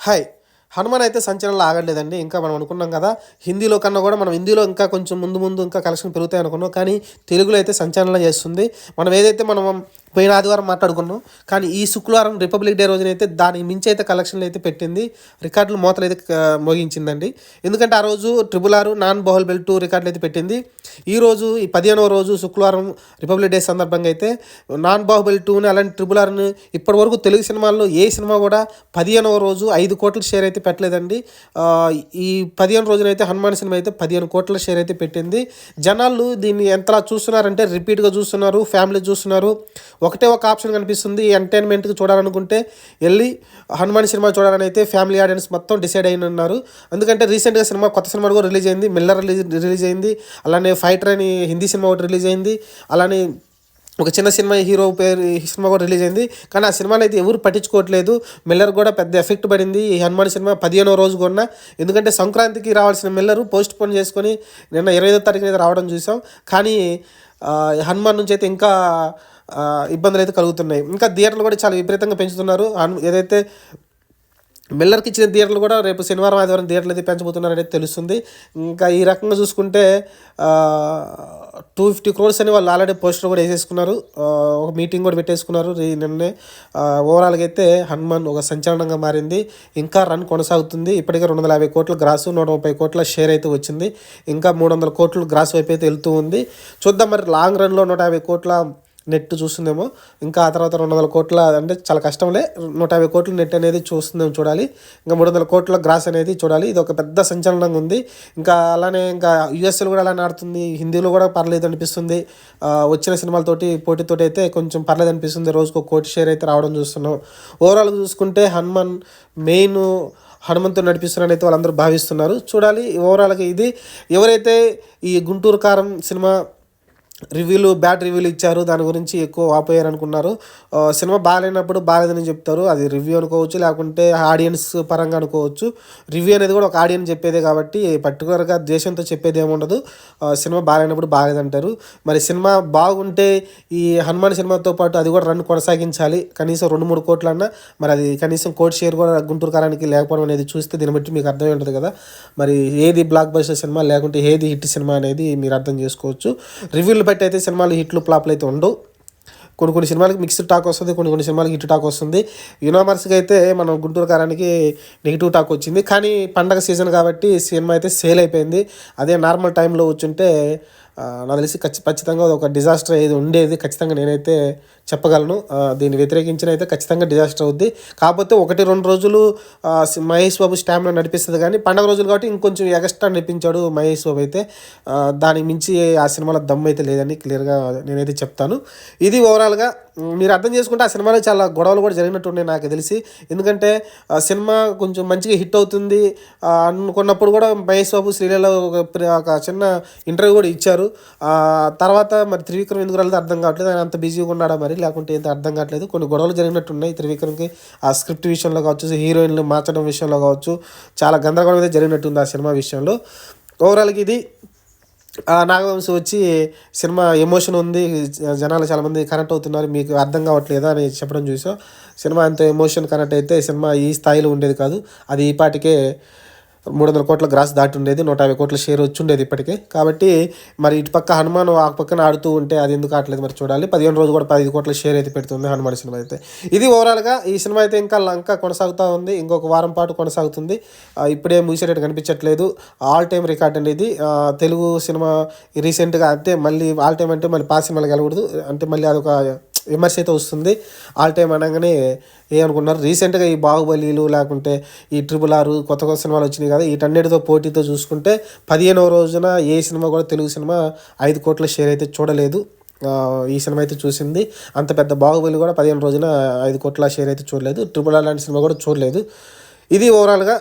Hi. Hanuman అయితే సంచలనాలు ఆగట్లేదండి. ఇంకా మనం అనుకున్నాం కదా హిందీలో కన్నా కూడా మనం హిందీలో ఇంకా కొంచెం ముందు ముందు ఇంకా కలెక్షన్ పెరుగుతాయి అనుకున్నాం. కానీ తెలుగులో అయితే సంచలనం చేస్తుంది. మనం ఏదైతే మనం పోయిన ఆదివారం మాట్లాడుకున్నాం. కానీ ఈ శుక్రవారం రిపబ్లిక్ డే రోజునైతే దానికి మించి అయితే కలెక్షన్లు అయితే పెట్టింది. రికార్డులు మోతలు అయితే మోగించిందండి. ఎందుకంటే ఆ రోజు ట్రిపుల్ ఆర్ నాన్ బహుల్ బెల్ టూ రికార్డులు అయితే పెట్టింది. ఈ రోజు ఈ పదిహేనవ రోజు శుక్రవారం రిపబ్లిక్ డే సందర్భంగా అయితే నాన్ బాహుబలి టూని అలాంటి ట్రిపుల్ ఆర్ని ఇప్పటివరకు తెలుగు సినిమాల్లో ఏ సినిమా కూడా పదిహేనవ రోజు ఐదు కోట్ల షేర్ అయితే పెట్టలేదండి. ఈ పదిహేను రోజునైతే హనుమాన్ సినిమా అయితే పదిహేను కోట్ల షేర్ అయితే పెట్టింది. జనాలు దీన్ని ఎంతలా చూస్తున్నారంటే రిపీట్గా చూస్తున్నారు ఫ్యామిలీ చూస్తున్నారు. ఒకటే ఒక ఆప్షన్ కనిపిస్తుంది. ఎంటర్టైన్మెంట్కి చూడాలనుకుంటే వెళ్ళి హనుమాన్ సినిమా చూడాలని అయితే ఫ్యామిలీ ఆడియన్స్ మొత్తం డిసైడ్ అయిన ఉన్నారు ఎందుకంటే రీసెంట్గా సినిమా కొత్త సినిమా కూడా రిలీజ్ అయింది. మిల్లర్ రిలీజ్ రిలీజ్ అయింది. అలానే ఫైటర్ అని హిందీ సినిమా ఒకటి రిలీజ్ అయింది. అలానే ఒక చిన్న సినిమా హీరో పేరు ఈ సినిమా కూడా రిలీజ్ అయింది. కానీ ఆ సినిమాలు అయితే ఎవరు పట్టించుకోవట్లేదు. మిల్లర్ కూడా పెద్ద ఎఫెక్ట్ పడింది. ఈ హనుమాన్ సినిమా పదిహేనో రోజు కొన్న. ఎందుకంటే సంక్రాంతికి రావాల్సిన మిల్లర్ పోస్ట్ పోన్ చేసుకొని నిన్న ఇరవై ఐదో తారీఖు అయితే రావడం చూసాం. కానీ హనుమాన్ నుంచి అయితే ఇంకా ఇబ్బందులు అయితే కలుగుతున్నాయి. ఇంకా థియేటర్లు కూడా చాలా విపరీతంగా పెంచుతున్నారు. హను- ఏదైతే మిల్లర్కి ఇచ్చిన థియేటర్లు కూడా రేపు శనివారం ఆదివారం థియేటర్లు అయితే పెంచబోతున్నారనేది తెలుస్తుంది. ఇంకా ఈ రకంగా చూసుకుంటే టూ ఫిఫ్టీ క్రోర్స్ అని వాళ్ళు ఆల్రెడీ పోస్టర్ కూడా వేసేసుకున్నారు. ఒక మీటింగ్ కూడా పెట్టేసుకున్నారు. ఈ నిన్నే ఓవరాల్గా అయితే హనుమాన్ ఒక సంచలనంగా మారింది. ఇంకా రన్ కొనసాగుతుంది. ఇప్పటికే రెండు వందల యాభై కోట్ల గ్రాసు నూట ముప్పై కోట్ల షేర్ అయితే వచ్చింది. ఇంకా మూడు వందల కోట్లు గ్రాస్ వైపు అయితే వెళ్తూ ఉంది. చూద్దాం మరి లాంగ్ రన్లో నూట యాభై కోట్ల నెట్ చూస్తుందేమో. ఇంకా ఆ తర్వాత రెండు వందల కోట్ల అంటే చాలా కష్టంలే. నూట యాభై కోట్ల నెట్ అనేది చూస్తుందేమో చూడాలి. ఇంకా మూడు వందల కోట్ల గ్రాస్ అనేది చూడాలి. ఇది ఒక పెద్ద సంచలనంగా ఉంది. ఇంకా అలానే ఇంకా యూఎస్ఏలో కూడా అలానే ఆడుతుంది. హిందీలో కూడా పర్లేదు అనిపిస్తుంది. వచ్చిన సినిమాలతోటి పోటీతోటి అయితే కొంచెం పర్లేదు అనిపిస్తుంది. రోజుకు కోటి షేర్ అయితే రావడం చూస్తున్నాం. ఓవరాల్ చూసుకుంటే హనుమాన్ మెయిన్ హనుమంతుడు నడిపిస్తున్నారని అయితే వాళ్ళందరూ భావిస్తున్నారు. చూడాలి. ఓవరాల్గా ఇది ఎవరైతే ఈ గుంటూరు కారం సినిమా రివ్యూలు బ్యాడ్ రివ్యూలు ఇచ్చారు దాని గురించి ఎక్కువ వాపోయారు అనుకున్నారు సినిమా బాగాలేనప్పుడు బాగాలేదని చెప్తారు. అది రివ్యూ అనుకోవచ్చు లేకుంటే ఆడియన్స్ పరంగా అనుకోవచ్చు. రివ్యూ అనేది కూడా ఒక ఆడియన్స్ చెప్పేదే కాబట్టి పర్టికులర్గా దేశంతో చెప్పేది ఏముండదు సినిమా బాగాలేనప్పుడు బాగాలేదంటారు. మరి సినిమా బాగుంటే ఈ హనుమాన్ సినిమాతో పాటు అది కూడా రన్ కొనసాగించాలి. కనీసం రెండు మూడు కోట్లన్నా మరి అది కనీసం కోటి షేర్ కూడా గుంటూరు కారానికి లేకపోవడం అనేది చూస్తే దీన్ని బట్టి మీకు అర్థమై ఉంటుంది కదా. మరి ఏది బ్లాక్ బస్టర్ సినిమా లేకుంటే ఏది హిట్ సినిమా అనేది మీరు అర్థం చేసుకోవచ్చు. రివ్యూలు బట్టి అయితే సినిమాలు హిట్లు ఫ్లాప్లు అయితే ఉండవు. కొన్ని కొన్ని సినిమాలకి మిక్స్డ్ టాక్ వస్తుంది కొన్ని కొన్ని సినిమాలకి హిట్ టాక్ వస్తుంది. యూనివర్స్కి అయితే మనం గుంటూరు కారానికి నెగిటివ్ టాక్ వచ్చింది. కానీ పండగ సీజన్ కాబట్టి సినిమా అయితే సేల్ అయిపోయింది. అదే నార్మల్ టైంలో వచ్చుంటే నాకు తెలిసి ఖచ్చి ఖచ్చితంగా అది ఒక డిజాస్టర్ ఏది ఉండేది ఖచ్చితంగా నేనైతే చెప్పగలను. దీన్ని వ్యతిరేకించిన అయితే ఖచ్చితంగా డిజాస్టర్ అవుద్ది. కాకపోతే ఒకటి రెండు రోజులు మహేష్ బాబు స్టామినా నడిపిస్తుంది కానీ పండగ రోజులు కాబట్టి ఇంకొంచెం ఎక్స్ట్రా నడిపించాడు మహేష్ బాబు అయితే. దానికి మించి ఆ సినిమాలో దమ్ అయితే లేదని క్లియర్గా నేనైతే చెప్తాను. ఇది ఓవరాల్గా మీరు అర్థం చేసుకుంటే ఆ సినిమాలో చాలా గొడవలు కూడా జరిగినట్టుండే నాకు తెలిసి. ఎందుకంటే సినిమా కొంచెం మంచిగా హిట్ అవుతుంది. అనుకున్నప్పుడు కూడా మహేష్ బాబు శ్రీలలో ఒక చిన్న ఇంటర్వ్యూ కూడా ఇచ్చారు. తర్వాత మరి త్రివిక్రమ్ ఎందుకు రాలేదు అర్థం కావట్లేదు. ఆయన అంత బిజీగా ఉన్నాడా మరి? లేకుంటే ఏంటి అర్థం కావట్లేదు. కొన్ని గొడవలు జరిగినట్టు ఉన్నాయి త్రివిక్రమ్కి. ఆ స్క్రిప్ట్ విషయంలో కావచ్చు హీరోయిన్లు మార్చడం విషయంలో కావచ్చు చాలా గందరగోళం అయితే జరిగినట్టుంది ఆ సినిమా విషయంలో. ఓవరాల్గా ఇది ఆ వచ్చి సినిమా ఎమోషన్ ఉంది. జనాలు చాలామంది కనెక్ట్ అవుతున్నారు. మీకు అర్థం కావట్లేదా అని చెప్పడం చూసాం. సినిమా అంత ఎమోషన్ కనెక్ట్ అయితే సినిమా ఈ స్థాయిలో ఉండేది కాదు. అది ఈ పాటికే మూడు వందల కోట్ల గ్రాస్ దాటి ఉండేది నూట యాభై కోట్ల షేర్ వచ్చి ఉండేది ఇప్పటికే. కాబట్టి మరి ఇటు పక్క హనుమాన్ ఆ పక్కన ఆడుతూ ఉంటే అది ఎందుకు ఆడలేదు మరి చూడాలి. పదిహేను రోజు కూడా పదిహేను కోట్ల షేర్ అయితే పెడుతుంది హనుమాన్ సినిమా అయితే. ఇది ఓవరాల్గా ఈ సినిమా అయితే ఇంకా లంక కొనసాగుతూ ఉంది ఇంకొక వారం పాటు కొనసాగుతుంది. ఇప్పుడే ముగిసేటట్టు కనిపించట్లేదు. ఆల్ టైమ్ రికార్డ్ అండి ఇది తెలుగు సినిమా రీసెంట్గా అంటే మళ్ళీ ఆల్ టైమ్ అంటే మళ్ళీ పాస్ సినిమాలు వెళ్ళకూడదు అంటే మళ్ళీ అదొక విమర్శ అయితే వస్తుంది. ఆల్ టైం అనగానే ఏమనుకున్నారు? రీసెంట్గా ఈ బాహుబలిలు లేకుంటే ఈ ట్రిపుల్ ఆరు కొత్త కొత్త సినిమాలు వచ్చినాయి కదా వీటన్నిటితో పోటీతో చూసుకుంటే పదిహేనవ రోజున ఏ సినిమా కూడా తెలుగు సినిమా ఐదు కోట్ల షేర్ అయితే చూడలేదు. ఈ సినిమా అయితే చూసింది. అంత పెద్ద బాహుబలి కూడా పదిహేను రోజున ఐదు కోట్ల షేర్ అయితే చూడలేదు. ట్రిపుల్ ఆర్ లాంటి సినిమా కూడా చూడలేదు. ఇది ఓవరాల్గా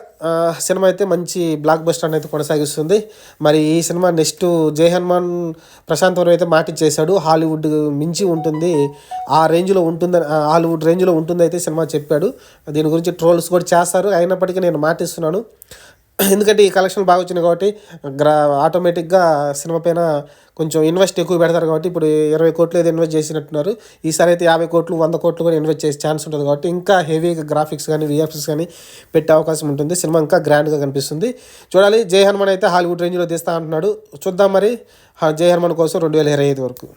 సినిమా అయితే మంచి బ్లాక్ బస్టర్ అయితే కొనసాగిస్తుంది. మరి ఈ సినిమా నెక్స్ట్ జై హనుమాన్ ప్రశాంత్ వరం అయితే మాటిచ్చేశాడు హాలీవుడ్ మించి ఉంటుంది. ఆ రేంజ్లో ఉంటుందని హాలీవుడ్ రేంజ్లో ఉంటుంది అయితే సినిమా చెప్పాడు. దీని గురించి ట్రోల్స్ కూడా చేస్తారు. అయినప్పటికీ నేను మాటిస్తున్నాను ఎందుకంటే ఈ కలెక్షన్ బాగా వచ్చినాయి కాబట్టి గ్రా ఆటోమేటిక్గా సినిమా పైన కొంచెం ఇన్వెస్ట్ ఎక్కువ పెడతారు కాబట్టి ఇప్పుడు ఇరవై కోట్లు ఏదో ఇన్వెస్ట్ చేసినట్టున్నారు. ఈసారి అయితే యాభై కోట్లు వంద కోట్లు కూడా ఇన్వెస్ట్ చేసే ఛాన్స్ ఉంటుంది కాబట్టి ఇంకా హెవీగా గ్రాఫిక్స్ కానీ విఎఫ్ఎస్ కానీ పెట్టే అవకాశం ఉంటుంది. సినిమా ఇంకా గ్రాండ్గా కనిపిస్తుంది. చూడాలి. జై హనుమాన్ అయితే హాలీవుడ్ రేంజ్లో తీస్తా అంటున్నాడు. చూద్దాం మరి. జై హనుమాన్ కోసం రెండు వేల ఇరవై ఐదు వరకు.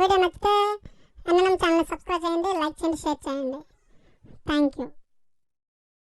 వీడియో నచ్చితే ఛానల్ సబ్స్క్రైబ్ చేయండి లైక్ చేయండి షేర్ చేయండి. Thank you.